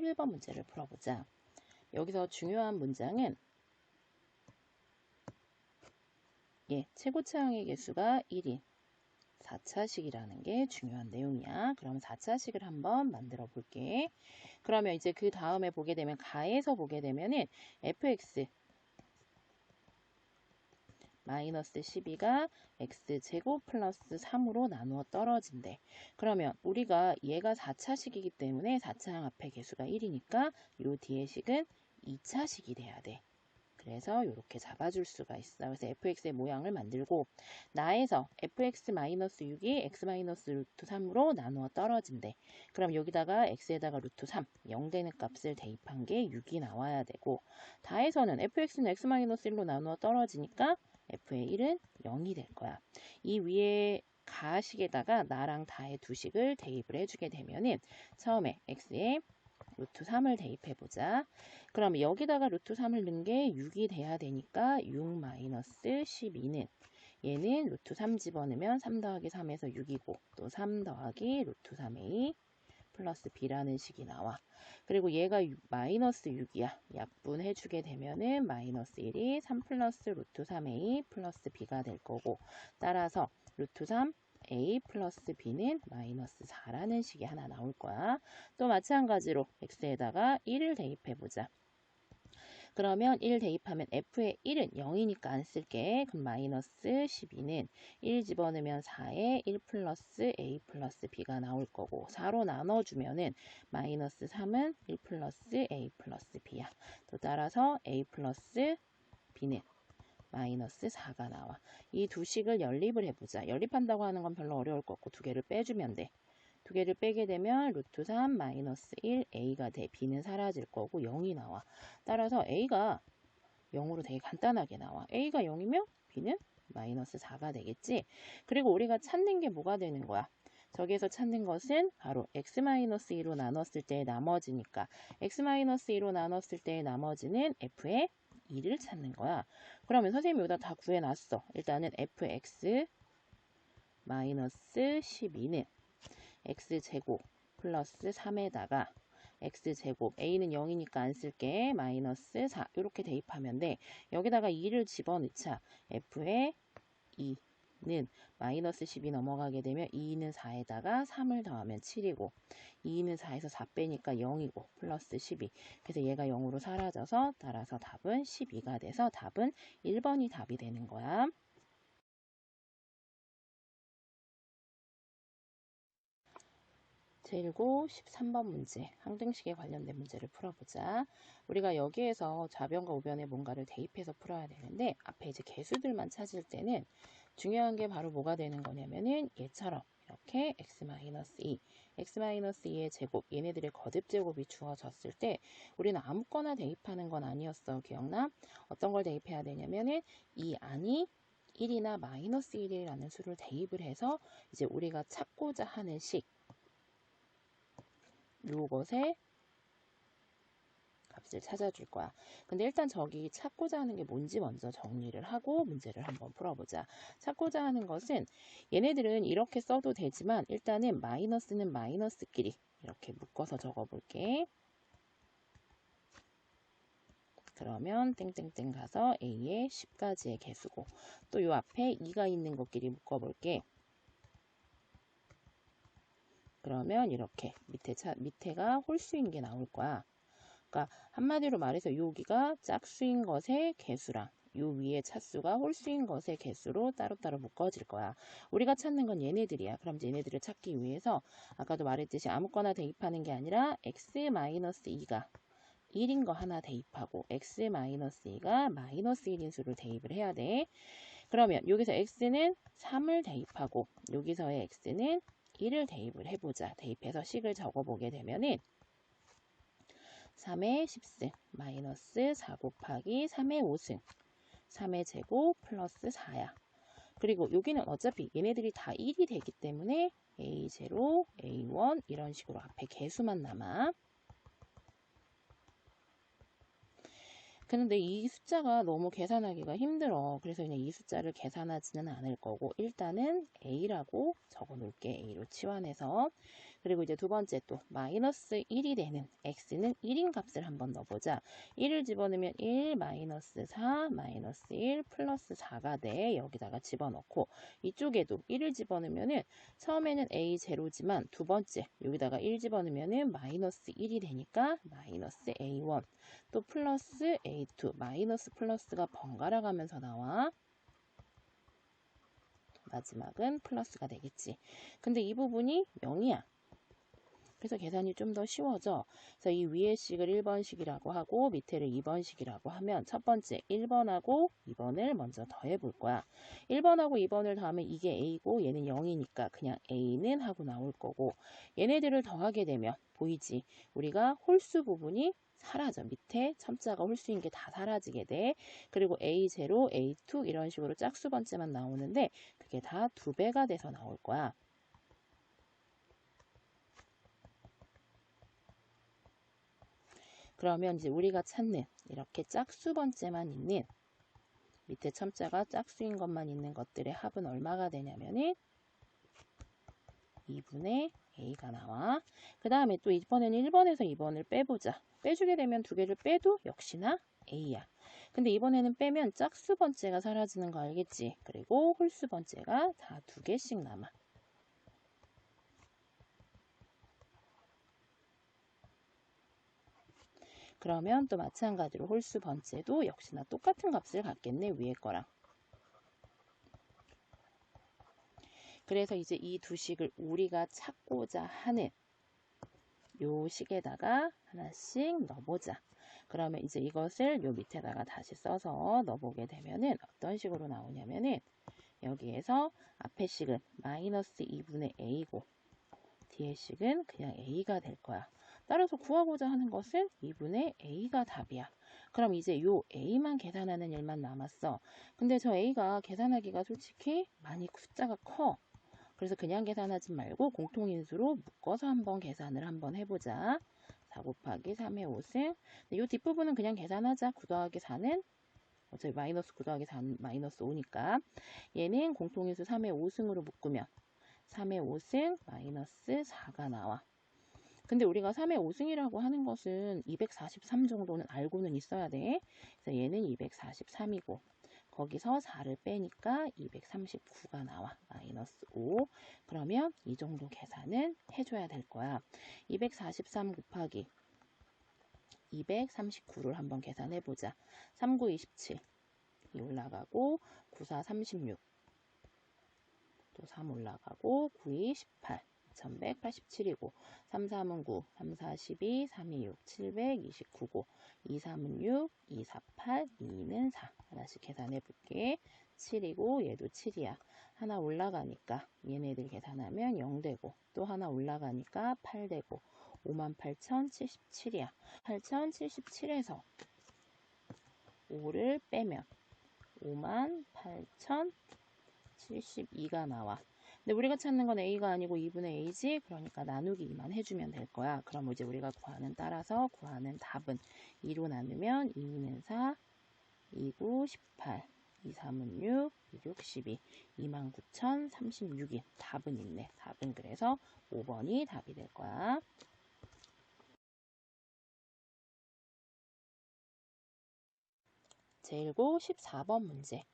11번 문제를 풀어보자. 여기서 중요한 문장은 예, 최고 차항의 개수가 1인 4차식이라는 게 중요한 내용이야. 그럼 4차식을 한번 만들어 볼게. 그러면 이제 그 다음에 보게 되면 가에서 보게 되면은 fx 마이너스 12가 x제곱 플러스 3으로 나누어 떨어진대. 그러면 우리가 얘가 4차식이기 때문에 4차 항 앞에 개수가 1이니까 요 뒤에 식은 2차식이 돼야 돼. 그래서 이렇게 잡아줄 수가 있어. 그래서 fx의 모양을 만들고 나에서 fx-6이 x-루트 3으로 나누어 떨어진대. 그럼 여기다가 x에다가 루트 3, 0 되는 값을 대입한 게 6이 나와야 되고 다에서는 fx는 x-1로 나누어 떨어지니까 f의 1은 0이 될 거야. 이 위에 가식에다가 나랑 다의 두 식을 대입을 해주게 되면은 처음에 x에 루트 3을 대입해 보자. 그럼 여기다가 루트 3을 넣은 게 6이 돼야 되니까 6 마이너스 12는 얘는 루트 3 집어넣으면 3 더하기 3에서 6이고 또 3 더하기 루트 3a 플러스 b라는 식이 나와. 그리고 얘가 마이너스 6이야. 약분해 주게 되면은 마이너스 1이 3 플러스 루트 3a 플러스 b가 될 거고 따라서 루트 3 a 플러스 b는 마이너스 4라는 식이 하나 나올 거야. 또 마찬가지로 x에다가 1을 대입해보자. 그러면 1 대입하면 f의 1은 0이니까 안 쓸게. 그럼 마이너스 12는 1 집어넣으면 4에 1 플러스 a 플러스 b가 나올 거고 4로 나눠주면은 마이너스 3은 1 플러스 a 플러스 b야. 또 따라서 a 플러스 b는 마이너스 4가 나와. 이 두 식을 연립을 해보자. 연립한다고 하는 건 별로 어려울 것 같고 두 개를 빼주면 돼. 두 개를 빼게 되면 루트 3 마이너스 1 a가 돼. b는 사라질 거고 0이 나와. 따라서 a가 0으로 되게 간단하게 나와. a가 0이면 b는 마이너스 4가 되겠지. 그리고 우리가 찾는 게 뭐가 되는 거야? 저기에서 찾는 것은 바로 x-2로 나눴을 때의 나머지니까 x-2로 나눴을 때의 나머지는 f의 2를 찾는 거야. 그러면 선생님이 여기다 다 구해놨어. 일단은 fx 마이너스 12는 x제곱 플러스 3에다가 x제곱 a는 0이니까 안 쓸게 마이너스 4 이렇게 대입하면 돼. 여기다가 2를 집어넣자. f의 2 는 마이너스 10이 넘어가게 되면 2는 4에다가 3을 더하면 7이고 2는 4에서 4 빼니까 0이고 플러스 12 그래서 얘가 0으로 사라져서 따라서 답은 12가 돼서 답은 1번이 답이 되는 거야. 제1고 13번 문제, 항등식에 관련된 문제를 풀어보자. 우리가 여기에서 좌변과 우변에 뭔가를 대입해서 풀어야 되는데 앞에 이제 개수들만 찾을 때는 중요한 게 바로 뭐가 되는 거냐면은 얘처럼 이렇게 x-2, x-2의 제곱, 얘네들의 거듭 제곱이 주어졌을 때 우리는 아무거나 대입하는 건 아니었어. 기억나? 어떤 걸 대입해야 되냐면은 이 안이 1이나 마이너스 1이라는 수를 대입을 해서 이제 우리가 찾고자 하는 식 요것에 값을 찾아줄 거야. 근데 일단 저기 찾고자 하는 게 뭔지 먼저 정리를 하고 문제를 한번 풀어보자. 찾고자 하는 것은 얘네들은 이렇게 써도 되지만 일단은 마이너스는 마이너스끼리 이렇게 묶어서 적어볼게. 그러면 땡땡땡 가서 A의 10가지의 개수고 또 요 앞에 2가 있는 것끼리 묶어볼게. 그러면 이렇게 밑에 차, 밑에가 홀수인 게 나올 거야. 그러니까 한마디로 말해서 여기가 짝수인 것의 개수랑 요 위에 차수가 홀수인 것의 개수로 따로따로 묶어질 거야. 우리가 찾는 건 얘네들이야. 그럼 얘네들을 찾기 위해서 아까도 말했듯이 아무거나 대입하는 게 아니라 x-2가 1인 거 하나 대입하고 x-2가 마이너스 1인 수를 대입을 해야 돼. 그러면 여기서 x는 3을 대입하고 여기서의 x는 1을 대입을 해보자. 대입해서 식을 적어보게 되면은 3의 10승 마이너스 4 곱하기 3의 5승 3의 제곱 플러스 4야. 그리고 여기는 어차피 얘네들이 다 1이 되기 때문에 A0, A1 이런 식으로 앞에 개수만 남아. 근데 이 숫자가 너무 계산하기가 힘들어. 그래서 그냥 이 숫자를 계산하지는 않을 거고 일단은 A라고 적어 놓을게. A로 치환해서. 그리고 이제 두 번째 또 마이너스 1이 되는 x는 1인 값을 한번 넣어보자. 1을 집어넣으면 1 마이너스 4 마이너스 1 플러스 4가 돼. 여기다가 집어넣고 이쪽에도 1을 집어넣으면은 처음에는 a 제로지만 두 번째 여기다가 1 집어넣으면은 마이너스 1이 되니까 마이너스 a1 또 플러스 a2 마이너스 플러스가 번갈아 가면서 나와. 마지막은 플러스가 되겠지. 근데 이 부분이 0이야. 그래서 계산이 좀 더 쉬워져. 그래서 이 위에 식을 1번식이라고 하고 밑에를 2번식이라고 하면 첫 번째 1번하고 2번을 먼저 더해 볼 거야. 1번하고 2번을 더하면 이게 A고 얘는 0이니까 그냥 A는 하고 나올 거고 얘네들을 더하게 되면 보이지? 우리가 홀수 부분이 사라져. 밑에 첨자가 홀수인 게 다 사라지게 돼. 그리고 A0, A2 이런 식으로 짝수 번째만 나오는데 그게 다 두 배가 돼서 나올 거야. 그러면 이제 우리가 찾는 이렇게 짝수 번째만 있는 밑에 첨자가 짝수인 것만 있는 것들의 합은 얼마가 되냐면은 2분의 a가 나와. 그 다음에 또 이번에는 1번에서 2번을 빼보자. 빼주게 되면 두 개를 빼도 역시나 a야. 근데 이번에는 빼면 짝수 번째가 사라지는 거 알겠지? 그리고 홀수 번째가 다 두 개씩 남아. 그러면 또 마찬가지로 홀수 번째도 역시나 똑같은 값을 갖겠네 위에 거랑 그래서 이제 이 두 식을 우리가 찾고자 하는 요 식에다가 하나씩 넣어보자 그러면 이제 이것을 요 밑에다가 다시 써서 넣어보게 되면은 어떤 식으로 나오냐면은 여기에서 앞에 식은 마이너스 2분의 a고 뒤에 식은 그냥 a가 될 거야. 따라서 구하고자 하는 것은 2분의 a가 답이야. 그럼 이제 요 a만 계산하는 일만 남았어. 근데 저 a가 계산하기가 솔직히 많이 숫자가 커. 그래서 그냥 계산하지 말고 공통인수로 묶어서 한번 계산을 한번 해보자. 4 곱하기 3의 5승. 이 뒷부분은 그냥 계산하자. 9 더하기 4는 어차피 마이너스 9 더하기 4는 마이너스 5니까 얘는 공통인수 3의 5승으로 묶으면 3의 5승 마이너스 4가 나와. 근데 우리가 3의 5승이라고 하는 것은 243 정도는 알고는 있어야 돼. 그래서 얘는 243이고 거기서 4를 빼니까 239가 나와. 마이너스 5. 그러면 이 정도 계산은 해줘야 될 거야. 243 곱하기 239를 한번 계산해보자. 39, 27. 이 올라가고 94, 36. 또 3 올라가고 92, 18. 2187이고 3, 3은 9, 3, 4, 12, 3, 2, 6, 729고 2, 3은 6, 2, 4, 8, 2는 4 하나씩 계산해 볼게. 7이고 얘도 7이야. 하나 올라가니까 얘네들 계산하면 0 되고 또 하나 올라가니까 8 되고 58,077이야. 8,077에서 5를 빼면 58,072가 나와 근데 우리가 찾는 건 A가 아니고 2분의 A지 그러니까 나누기만 해주면 될 거야. 그럼 이제 우리가 구하는 따라서 구하는 답은 2로 나누면 2는 4, 2, 9, 18, 2, 3은 6, 2, 6, 12, 29,036이 답은 있네. 답은 그래서 5번이 답이 될 거야. 제1고 14번 문제.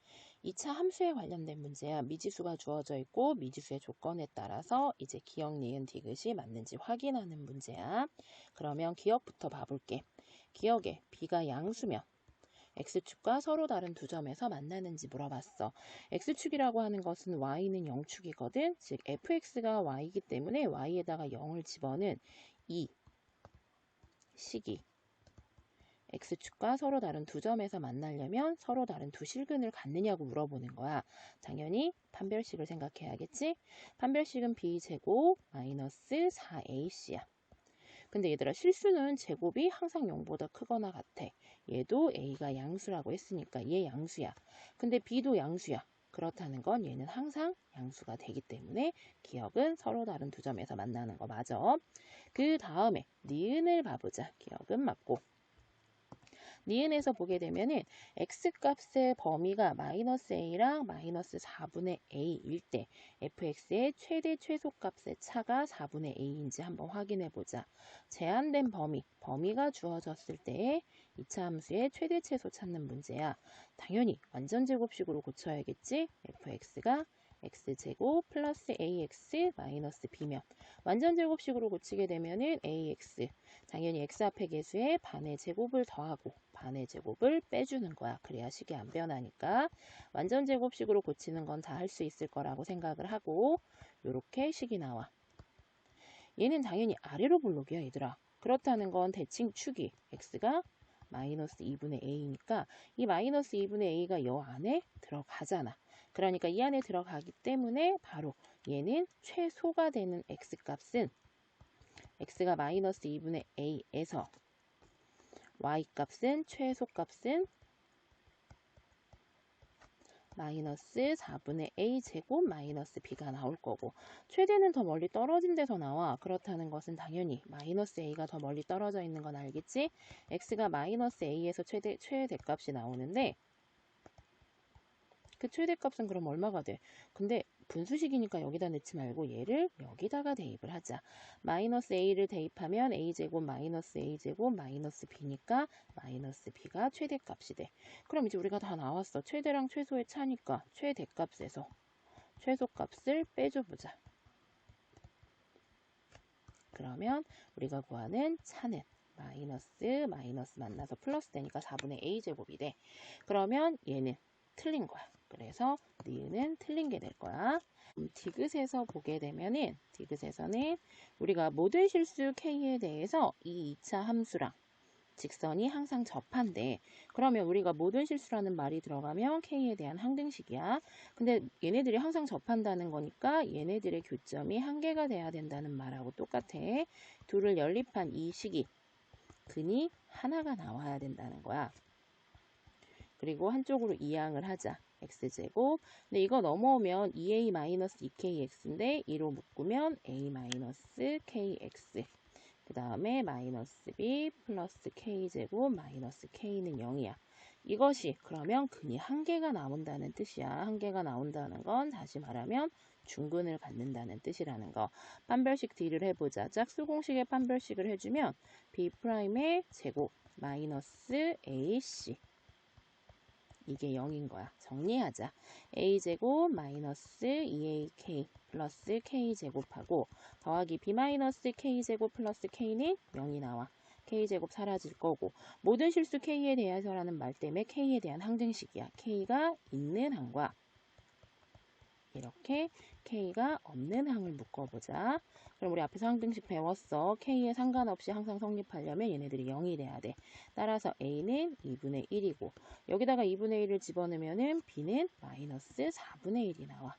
2차 함수에 관련된 문제야. 미지수가 주어져 있고 미지수의 조건에 따라서 이제 기억, 니은, 디귿이 맞는지 확인하는 문제야. 그러면 기억부터 봐볼게. 기억에 b가 양수면 x축과 서로 다른 두 점에서 만나는지 물어봤어. x축이라고 하는 것은 y는 0축이거든. 즉 fx가 y이기 때문에 y에다가 0을 집어는 이 식이 X축과 서로 다른 두 점에서 만나려면 서로 다른 두 실근을 갖느냐고 물어보는 거야. 당연히 판별식을 생각해야겠지? 판별식은 B제곱 마이너스 4AC야. 근데 얘들아 실수는 제곱이 항상 0보다 크거나 같아. 얘도 A가 양수라고 했으니까 얘 양수야. 근데 B도 양수야. 그렇다는 건 얘는 항상 양수가 되기 때문에 기억은 서로 다른 두 점에서 만나는 거 맞아. 그 다음에 니은을 봐보자. 기억은 맞고 니은에서 보게 되면은 x값의 범위가 마이너스 a랑 마이너스 4분의 a일 때 fx의 최대 최소값의 차가 4분의 a인지 한번 확인해 보자. 제한된 범위, 범위가 주어졌을 때의 이차 함수의 최대 최소 찾는 문제야. 당연히 완전 제곱식으로 고쳐야겠지? fx가 x제곱 플러스 ax 마이너스 b면 완전 제곱식으로 고치게 되면은 ax 당연히 x 앞에 개수에 반의 제곱을 더하고 반의 제곱을 빼주는 거야. 그래야 식이 안 변하니까 완전 제곱식으로 고치는 건 다 할 수 있을 거라고 생각을 하고 이렇게 식이 나와. 얘는 당연히 아래로 볼록이야 얘들아. 그렇다는 건 대칭 축이 x가 마이너스 2분의 a니까 이 마이너스 2분의 a가 여 안에 들어가잖아. 그러니까 이 안에 들어가기 때문에 바로 얘는 최소가 되는 x값은 x가 마이너스 2분의 a에서 y값은 최소값은 마이너스 4분의 a 제곱 마이너스 b가 나올 거고 최대는 더 멀리 떨어진 데서 나와 그렇다는 것은 당연히 마이너스 a가 더 멀리 떨어져 있는 건 알겠지? x가 마이너스 a에서 최대 최대값이 나오는데 그 최대값은 그럼 얼마가 돼? 근데 분수식이니까 여기다 넣지 말고 얘를 여기다가 대입을 하자. 마이너스 a를 대입하면 a제곱 마이너스 a제곱 마이너스 b니까 마이너스 b가 최대값이 돼. 그럼 이제 우리가 다 나왔어. 최대랑 최소의 차니까 최대값에서 최소값을 빼줘보자. 그러면 우리가 구하는 차는 마이너스 마이너스 만나서 플러스 되니까 4분의 a제곱이 돼. 그러면 얘는 틀린 거야. 그래서 니은은 틀린 게 될 거야. 음, 디귿에서 보게 되면은 디귿에서는 우리가 모든 실수 k에 대해서 이 2차 함수랑 직선이 항상 접한데 그러면 우리가 모든 실수라는 말이 들어가면 k에 대한 항등식이야. 근데 얘네들이 항상 접한다는 거니까 얘네들의 교점이 한 개가 돼야 된다는 말하고 똑같아. 둘을 연립한 이 식이 근이 하나가 나와야 된다는 거야. 그리고 한쪽으로 이항을 하자. X제곱. 근데 이거 넘어오면 2a-2kx인데 2로 묶으면 a-kx. 그 다음에 마이너스 b 플러스 k제곱 마이너스 k는 0이야. 이것이 그러면 근이 한 개가 나온다는 뜻이야. 한 개가 나온다는 건 다시 말하면 중근을 갖는다는 뜻이라는 거. 판별식 D를 해보자. 짝수 공식의 판별식을 해주면 B'의 제곱 마이너스 AC 이게 0인 거야. 정리하자. a제곱 마이너스 2ak 플러스 k제곱하고 더하기 b 마이너스 k제곱 플러스 k는 0이 나와. k제곱 사라질 거고 모든 실수 k에 대해서라는 말 때문에 k에 대한 항등식이야. k가 있는 항과 이렇게 K가 없는 항을 묶어보자. 그럼 우리 앞에서 항등식 배웠어. K에 상관없이 항상 성립하려면 얘네들이 0이 돼야 돼. 따라서 A는 2분의 1이고 여기다가 2분의 1을 집어넣으면 B는 마이너스 4분의 1이 나와.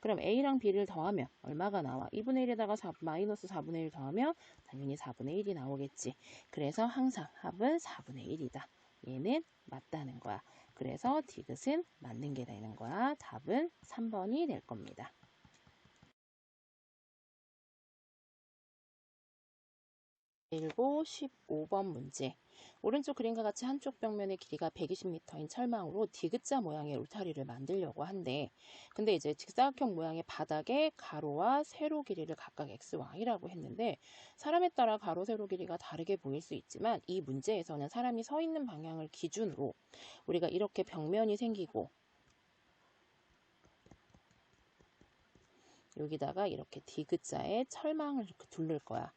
그럼 A랑 B를 더하면 얼마가 나와? 2분의 1에다가 4, 마이너스 4분의 1 더하면 당연히 4분의 1이 나오겠지. 그래서 항상 합은 4분의 1이다. 얘는 맞다는 거야. 그래서 디귿은 맞는 게 되는 거야. 답은 3번이 될 겁니다. 1고 15번 문제. 오른쪽 그림과 같이 한쪽 벽면의 길이가 120m인 철망으로 디귿자 모양의 울타리를 만들려고 한대. 근데 이제 직사각형 모양의 바닥에 가로와 세로 길이를 각각 x, y라고 했는데 사람에 따라 가로, 세로 길이가 다르게 보일 수 있지만 이 문제에서는 사람이 서 있는 방향을 기준으로 우리가 이렇게 벽면이 생기고 여기다가 이렇게 디귿자에 철망을 이렇게 둘를 거야.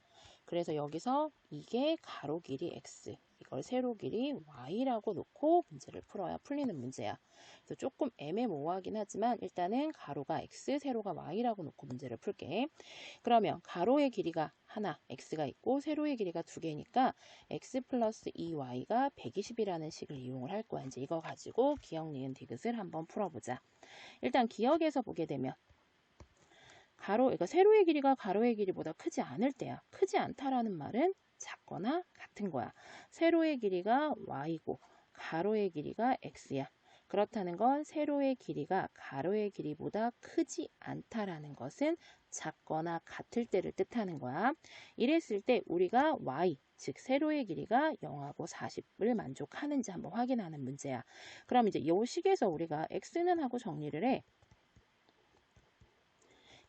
그래서 여기서 이게 가로 길이 x, 이걸 세로 길이 y라고 놓고 문제를 풀어야 풀리는 문제야. 그래서 조금 애매모호하긴 하지만 일단은 가로가 x, 세로가 y라고 놓고 문제를 풀게. 그러면 가로의 길이가 하나, x가 있고 세로의 길이가 두 개니까 x 플러스 2y가 120이라는 식을 이용을 할 거야. 이제 이거 가지고 기억, 니은, 디귿을 한번 풀어보자. 일단 기억에서 보게 되면 가로, 그러니까 세로의 길이가 가로의 길이보다 크지 않을 때야. 크지 않다라는 말은 작거나 같은 거야. 세로의 길이가 y고 가로의 길이가 x야. 그렇다는 건 세로의 길이가 가로의 길이보다 크지 않다라는 것은 작거나 같을 때를 뜻하는 거야. 이랬을 때 우리가 y, 즉 세로의 길이가 0하고 40을 만족하는지 한번 확인하는 문제야. 그럼 이제 이 식에서 우리가 x는 하고 정리를 해.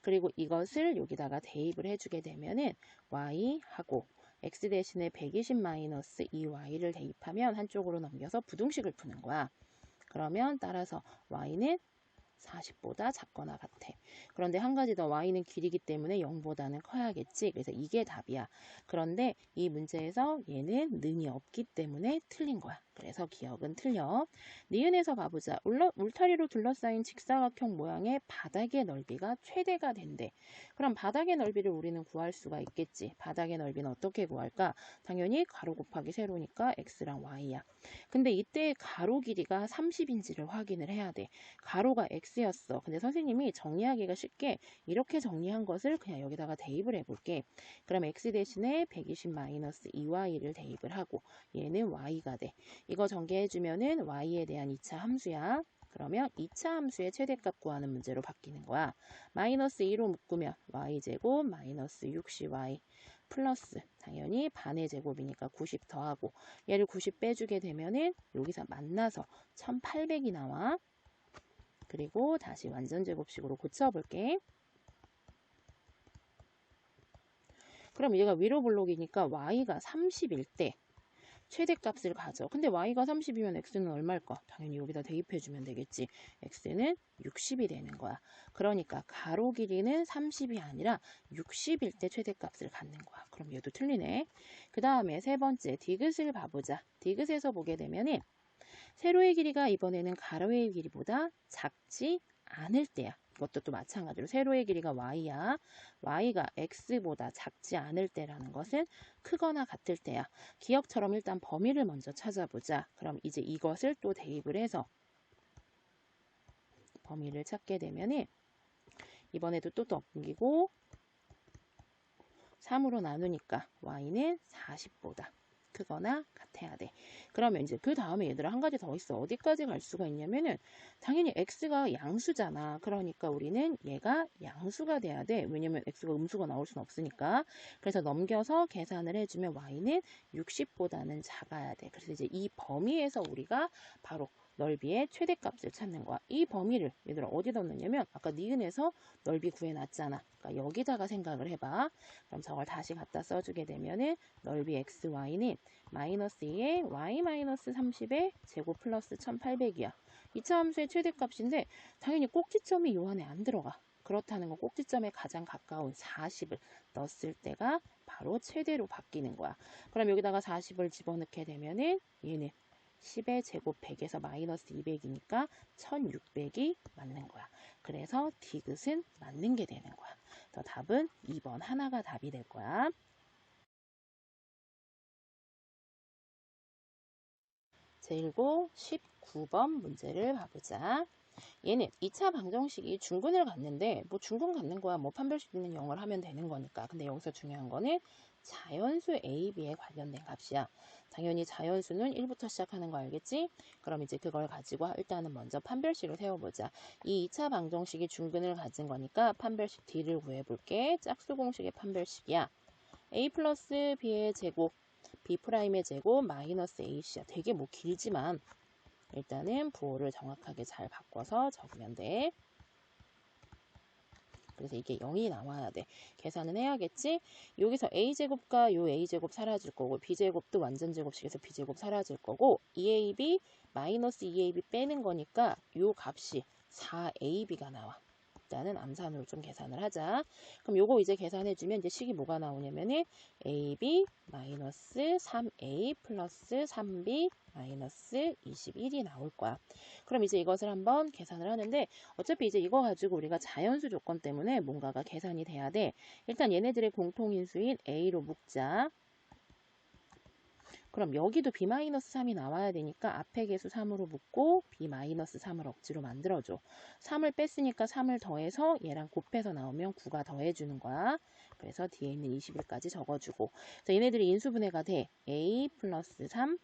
그리고 이것을 여기다가 대입을 해주게 되면은 y하고 x 대신에 120 마이너스 2y를 대입하면 한쪽으로 넘겨서 부등식을 푸는 거야. 그러면 따라서 y는 40보다 작거나 같아. 그런데 한 가지 더 y는 길이기 때문에 0보다는 커야겠지. 그래서 이게 답이야. 그런데 이 문제에서 얘는 능이 없기 때문에 틀린 거야. 그래서 기억은 틀려. 니은에서 봐보자. 울러, 울타리로 둘러싸인 직사각형 모양의 바닥의 넓이가 최대가 된대. 그럼 바닥의 넓이를 우리는 구할 수가 있겠지. 바닥의 넓이는 어떻게 구할까? 당연히 가로 곱하기 세로니까 x랑 y야. 근데 이때 가로 길이가 30인지를 확인을 해야 돼. 가로가 x였어. 근데 선생님이 정리하기가 쉽게 이렇게 정리한 것을 그냥 여기다가 대입을 해볼게. 그럼 x 대신에 120-2y를 대입을 하고 얘는 y가 돼. 이거 전개해주면은 y에 대한 2차 함수야. 그러면 2차 함수의 최대값 구하는 문제로 바뀌는 거야. 마이너스 2로 묶으면 y제곱 마이너스 60y 플러스 당연히 반의 제곱이니까 90 더하고 얘를 90 빼주게 되면은 여기서 만나서 1800이 나와. 그리고 다시 완전 제곱식으로 고쳐볼게. 그럼 얘가 위로 블록이니까 y가 30일 때 최대값을 가져. 근데 y가 30이면 x는 얼마일까? 당연히 여기다 대입해주면 되겠지. x는 60이 되는 거야. 그러니까 가로 길이는 30이 아니라 60일 때 최대값을 갖는 거야. 그럼 얘도 틀리네. 그 다음에 세 번째 디귿을 봐보자. 디귿에서 보게 되면은 세로의 길이가 이번에는 가로의 길이보다 작지 않을 때야. 이것도 또 마찬가지로 세로의 길이가 y야. y가 x보다 작지 않을 때라는 것은 크거나 같을 때야. 기억처럼 일단 범위를 먼저 찾아보자. 그럼 이제 이것을 또 대입을 해서 범위를 찾게 되면은 이번에도 또 넘기고 3으로 나누니까 y는 40보다 크거나 같아야 돼. 그러면 이제 그 다음에 얘들아 한 가지 더 있어. 어디까지 갈 수가 있냐면은 당연히 x가 양수잖아. 그러니까 우리는 얘가 양수가 돼야 돼. 왜냐면 x가 음수가 나올 수는 없으니까. 그래서 넘겨서 계산을 해주면 y는 60보다는 작아야 돼. 그래서 이제 이 범위에서 우리가 바로 넓이의 최대값을 찾는 거야. 이 범위를 얘들아 어디다 넣냐면 아까 니은에서 넓이 구해놨잖아. 그러니까 여기다가 생각을 해봐. 그럼 저걸 다시 갖다 써주게 되면은 넓이 x, y는 마이너스 2에 y 마이너스 30의 제곱 플러스 1800이야. 2차 함수의 최대값인데 당연히 꼭지점이 요 안에 안 들어가. 그렇다는 건 꼭지점에 가장 가까운 40을 넣었을 때가 바로 최대로 바뀌는 거야. 그럼 여기다가 40을 집어넣게 되면은 얘는 10의 제곱 100에서 마이너스 200이니까 1600이 맞는 거야. 그래서 디귿은 맞는 게 되는 거야. 더 답은 2번 하나가 답이 될 거야. 제1고 19번 문제를 봐보자. 얘는 2차 방정식이 중근을 갖는데 뭐 중근 갖는 거야. 뭐 판별식 있는 영어를 하면 되는 거니까. 근데 여기서 중요한 거는 자연수 A, B에 관련된 값이야. 당연히 자연수는 1부터 시작하는 거 알겠지? 그럼 이제 그걸 가지고 일단은 먼저 판별식을 세워보자. 이 2차 방정식이 중근을 가진 거니까 판별식 D를 구해볼게. 짝수 공식의 판별식이야. A 플러스 B의 제곱, B 프라임의 제곱, 마이너스 AC야. 되게 뭐 길지만 일단은 부호를 정확하게 잘 바꿔서 적으면 돼. 그래서 이게 0이 나와야 돼. 계산은 해야겠지? 여기서 a제곱과 요 a제곱 사라질 거고 b제곱도 완전 제곱식에서 b제곱 사라질 거고 2ab 마이너스 2ab 빼는 거니까 요 값이 4ab가 나와. 일단은 암산으로 좀 계산을 하자. 그럼 요거 이제 계산해주면 이제 식이 뭐가 나오냐면은 ab 마이너스 3a 플러스 3b 마이너스 21이 나올 거야. 그럼 이제 이것을 한번 계산을 하는데 어차피 이제 이거 가지고 우리가 자연수 조건 때문에 뭔가가 계산이 돼야 돼. 일단 얘네들의 공통인수인 a로 묶자. 그럼 여기도 b-3이 나와야 되니까 앞에 계수 3으로 묶고 b-3을 억지로 만들어줘. 3을 뺐으니까 3을 더해서 얘랑 곱해서 나오면 9가 더해주는 거야. 그래서 뒤에 있는 21까지 적어주고 자, 얘네들이 인수분해가 돼. a 플러스 3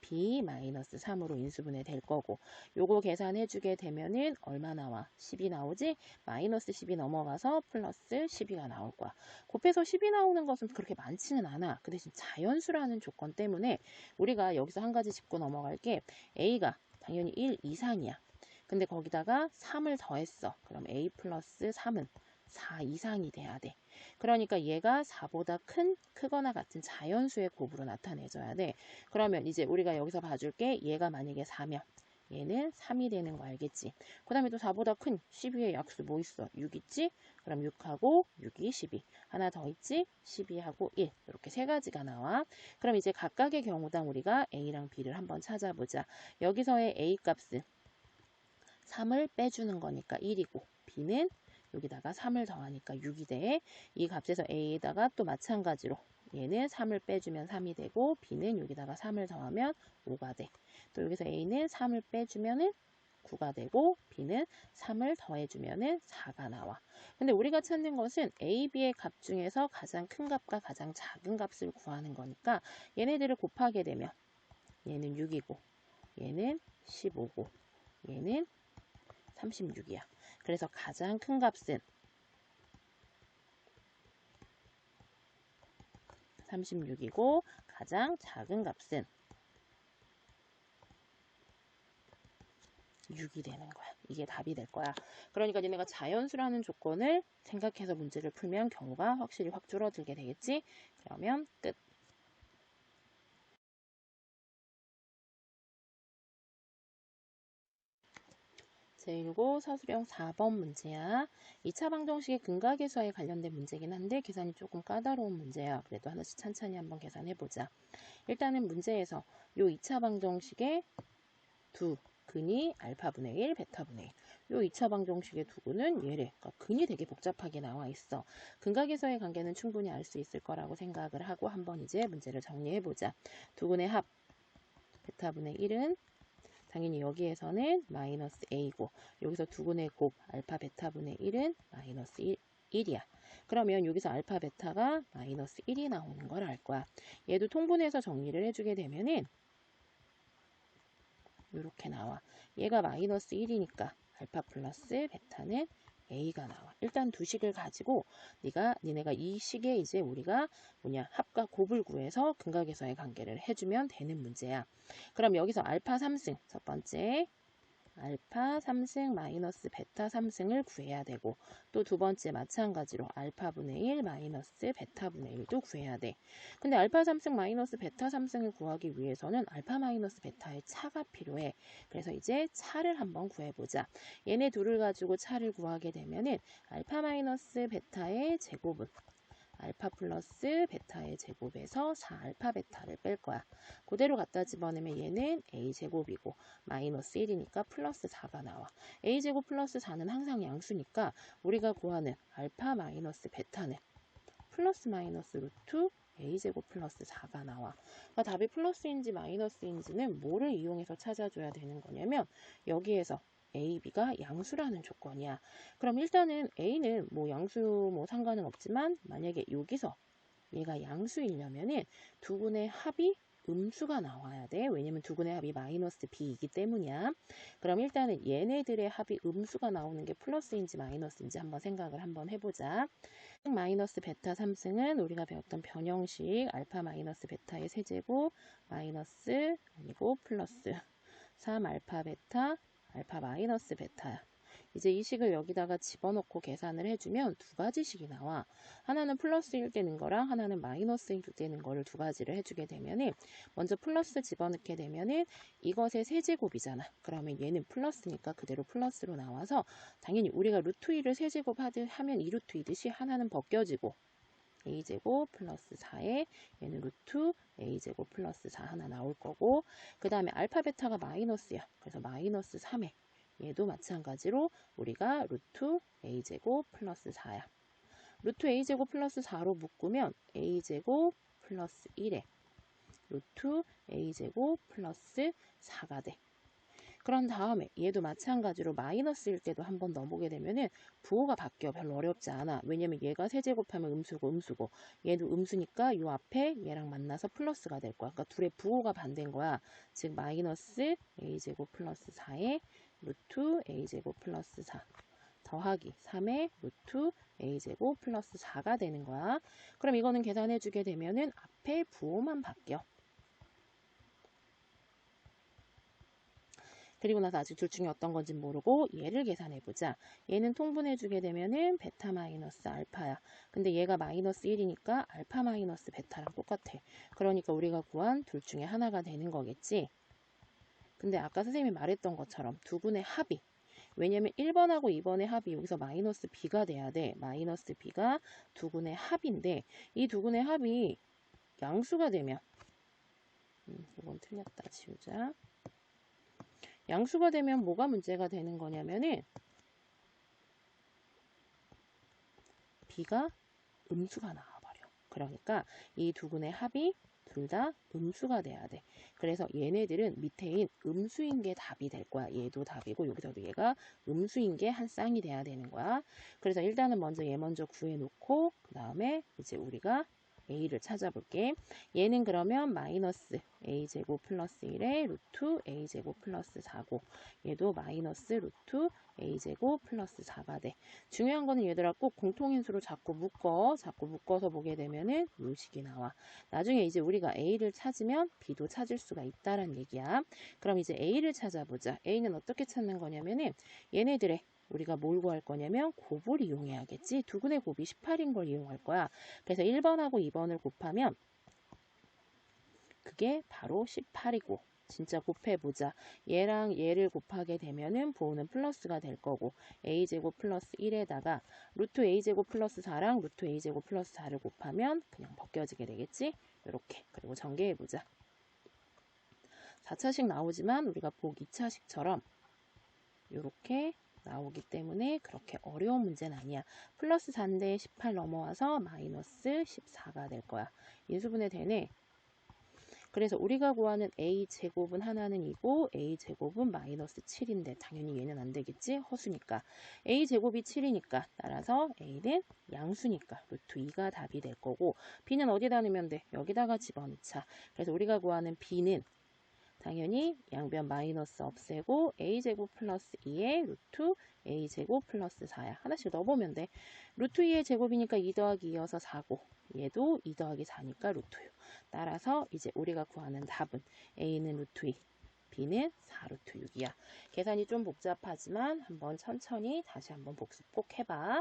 b 마이너스 3으로 인수분해 될 거고 요거 계산해 주게 되면은 얼마 나와? 10이 나오지? 마이너스 10이 넘어가서 플러스 12가 나올 거야. 곱해서 10이 나오는 것은 그렇게 많지는 않아. 그 대신 자연수라는 조건 때문에 우리가 여기서 한 가지 짚고 넘어갈 게 a가 당연히 1 이상이야. 근데 거기다가 3을 더했어. 그럼 a 플러스 3은 4 이상이 돼야 돼. 그러니까 얘가 4보다 큰, 크거나 같은 자연수의 곱으로 나타내줘야 돼. 그러면 이제 우리가 여기서 봐줄 게. 얘가 만약에 4면 얘는 3이 되는 거 알겠지? 그 다음에 또 4보다 큰 12의 약수 뭐 있어? 6 있지? 그럼 6하고 6이 12. 하나 더 있지? 12하고 1. 이렇게 세 가지가 나와. 그럼 이제 각각의 경우당 우리가 A랑 B를 한번 찾아보자. 여기서의 A 값은 3을 빼주는 거니까 1이고 B는 여기다가 3을 더하니까 6이 돼. 이 값에서 A에다가 또 마찬가지로 얘는 3을 빼주면 3이 되고 B는 여기다가 3을 더하면 5가 돼. 또 여기서 A는 3을 빼주면 은 9가 되고 B는 3을 더해주면 은 4가 나와. 근데 우리가 찾는 것은 A, B의 값 중에서 가장 큰 값과 가장 작은 값을 구하는 거니까 얘네들을 곱하게 되면 얘는 6이고 얘는 15고 얘는 36이야. 그래서 가장 큰 값은 36이고 가장 작은 값은 6이 되는 거야. 이게 답이 될 거야. 그러니까 니네가 자연수라는 조건을 생각해서 문제를 풀면 경우가 확실히 확 줄어들게 되겠지? 그러면 끝. 제1고 서술형 4번 문제야. 2차 방정식의 근각에서에 관련된 문제긴 한데 계산이 조금 까다로운 문제야. 그래도 하나씩 찬찬히 한번 계산해보자. 일단은 문제에서 요 2차 방정식의 두 근이 알파분의 1, 베타분의 1. 요 2차 방정식의 두 근은 얘래. 그러니까 근이 되게 복잡하게 나와 있어. 근각에서의 관계는 충분히 알 수 있을 거라고 생각을 하고 한번 이제 문제를 정리해보자. 두 근의 합 베타분의 1은 당연히 여기에서는 마이너스 a고 여기서 두 근의 곱 알파 베타분의 1은 마이너스 1, 1이야. 그러면 여기서 알파 베타가 마이너스 1이 나오는 걸 알 거야. 얘도 통분해서 정리를 해주게 되면은 이렇게 나와. 얘가 마이너스 1이니까 알파 플러스 베타는 A가 나와. 일단 두 식을 가지고 네가 니네가 이 식에 이제 우리가 뭐냐 합과 곱을 구해서 근각에서의 관계를 해주면 되는 문제야. 그럼 여기서 알파 3승 첫 번째 알파 3승 마이너스 베타 3승을 구해야 되고 또 두 번째 마찬가지로 알파분의 1 마이너스 베타분의 1도 구해야 돼. 근데 알파 3승 마이너스 베타 3승을 구하기 위해서는 알파 마이너스 베타의 차가 필요해. 그래서 이제 차를 한번 구해보자. 얘네 둘을 가지고 차를 구하게 되면은 알파 마이너스 베타의 제곱은 알파 플러스 베타의 제곱에서 4알파 베타를 뺄 거야. 그대로 갖다 집어넣으면 얘는 a제곱이고 마이너스 1이니까 플러스 4가 나와. a제곱 플러스 4는 항상 양수니까 우리가 구하는 알파 마이너스 베타는 플러스 마이너스 루트 a제곱 플러스 4가 나와. 그러니까 답이 플러스인지 마이너스인지는 뭐를 이용해서 찾아줘야 되는 거냐면 여기에서 A, B가 양수라는 조건이야. 그럼 일단은 A는 뭐 양수 뭐 상관은 없지만 만약에 여기서 얘가 양수이려면은 두 군의 합이 음수가 나와야 돼. 왜냐면 두 군의 합이 마이너스 b이기 때문이야. 그럼 일단은 얘네들의 합이 음수가 나오는 게 플러스인지 마이너스인지 한번 생각을 한번 해보자. 마이너스 베타 3승은 우리가 배웠던 변형식 알파 마이너스 베타의 세제곱 마이너스 아니고 플러스 3 알파 베타 알파 마이너스 베타야. 이제 이 식을 여기다가 집어넣고 계산을 해주면 두 가지 식이 나와. 하나는 플러스 1 되는 거랑 하나는 마이너스 1 되는 거를 두 가지를 해주게 되면은 먼저 플러스 집어넣게 되면은 이것의 세제곱이잖아. 그러면 얘는 플러스니까 그대로 플러스로 나와서 당연히 우리가 루트 2를 세제곱 하면 2루트 2듯이 하나는 벗겨지고 a제곱 플러스 4에 얘는 루트 a제곱 플러스 4 하나 나올 거고 그 다음에 알파 베타가 마이너스야. 그래서 마이너스 3에 얘도 마찬가지로 우리가 루트 a제곱 플러스 4야. 루트 a제곱 플러스 4로 묶으면 a제곱 플러스 1에 루트 a제곱 플러스 4가 돼. 그런 다음에 얘도 마찬가지로 마이너스일 때도 한번 넣어보게 되면은 부호가 바뀌어 별로 어렵지 않아. 왜냐면 얘가 세제곱하면 음수고 음수고 얘도 음수니까 요 앞에 얘랑 만나서 플러스가 될 거야. 그러니까 둘의 부호가 반대인 거야. 즉 마이너스 a제곱 플러스 4에 루트 a제곱 플러스 4 더하기 3의 루트 a제곱 플러스 4가 되는 거야. 그럼 이거는 계산해 주게 되면은 앞에 부호만 바뀌어. 그리고 나서 아직 둘 중에 어떤 건지 모르고 얘를 계산해 보자. 얘는 통분해 주게 되면은 베타 마이너스 알파야. 근데 얘가 마이너스 1이니까 알파 마이너스 베타랑 똑같아. 그러니까 우리가 구한 둘 중에 하나가 되는 거겠지. 근데 아까 선생님이 말했던 것처럼 두 분의 합이 왜냐면 1번하고 2번의 합이 여기서 마이너스 b가 돼야 돼. 마이너스 b가 두 군의 합인데 이 두 군의 합이 양수가 되면 음, 이건 틀렸다. 지우자. 양수가 되면 뭐가 문제가 되는 거냐면은 b가 음수가 나와버려. 그러니까 이 두 군의 합이 둘 다 음수가 돼야 돼. 그래서 얘네들은 밑에인 음수인 게 답이 될 거야. 얘도 답이고 여기서도 얘가 음수인 게 한 쌍이 돼야 되는 거야. 그래서 일단은 먼저 얘 먼저 구해놓고 그 다음에 이제 우리가 a를 찾아볼게. 얘는 그러면 마이너스 a제곱 플러스 1에 루트 a제곱 플러스 4고 얘도 마이너스 루트 a제곱 플러스 4가 돼. 중요한 거는 얘들아 꼭 공통인수로 자꾸 묶어. 자꾸 묶어서 보게 되면은 요식이 나와. 나중에 이제 우리가 a를 찾으면 b도 찾을 수가 있다란 얘기야. 그럼 이제 a를 찾아보자. a는 어떻게 찾는 거냐면은 얘네들의 우리가 뭘 구할 거냐면 곱을 이용해야겠지. 두근의 곱이 18인 걸 이용할 거야. 그래서 1번하고 2번을 곱하면 그게 바로 18이고 진짜 곱해보자. 얘랑 얘를 곱하게 되면은 부호는 플러스가 될 거고 a제곱 플러스 1에다가 루트 a제곱 플러스 4랑 루트 a제곱 플러스 4를 곱하면 그냥 벗겨지게 되겠지. 이렇게 그리고 전개해보자. 4차식 나오지만 우리가 복 2차식처럼 이렇게 나오기 때문에 그렇게 어려운 문제는 아니야. 플러스 4인데 18 넘어와서 마이너스 14가 될 거야. 인수분해 되네. 그래서 우리가 구하는 a제곱은 하나는 이고 a제곱은 마이너스 7인데 당연히 얘는 안 되겠지? 허수니까. a제곱이 7이니까 따라서 a는 양수니까 루트 2가 답이 될 거고 b는 어디다 넣으면 돼? 여기다가 집어넣자. 그래서 우리가 구하는 b는 당연히 양변 마이너스 없애고 a제곱 플러스 2의 루트 a제곱 플러스 4야. 하나씩 넣어보면 돼. 루트 2의 제곱이니까 2 더하기 2여서 4고 얘도 2 더하기 4니까 루트 6. 따라서 이제 우리가 구하는 답은 a는 루트 2, b는 4 루트 6이야. 계산이 좀 복잡하지만 한번 천천히 다시 한번 복습 꼭 해봐.